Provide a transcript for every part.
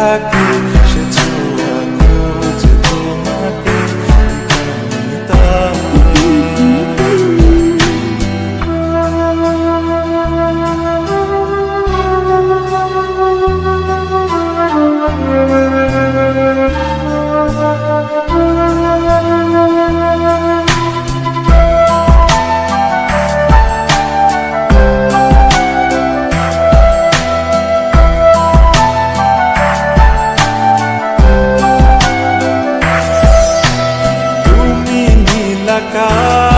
happy. da casa.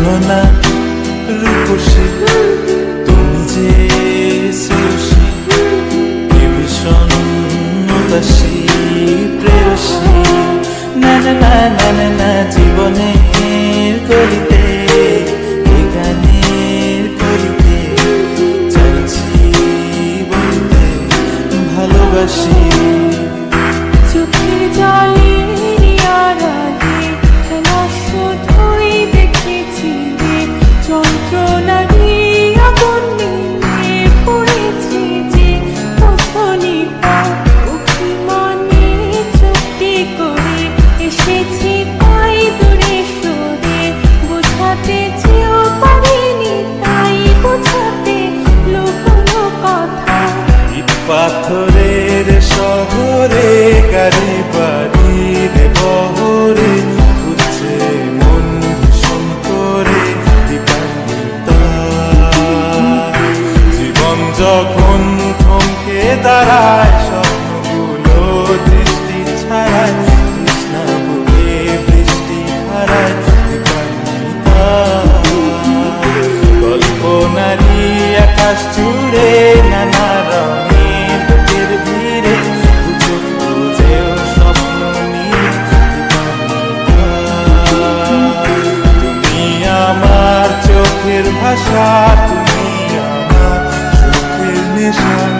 বলো না, রূপসী, তুমি যে শ্রেয়সী, কে ভীষণ উদাসী প্রেয়সী। না না না করিতে গানের করিতে চাইছি বলতে ভালোবাসি। নারী আকাশ জুড়ে নানা রঙের লোকের ভিড়ে বুঝুক বুঝেও স্বপ্ন তুমি আমার চোখের ভাষা, তুমি আমার চোখের নেশা।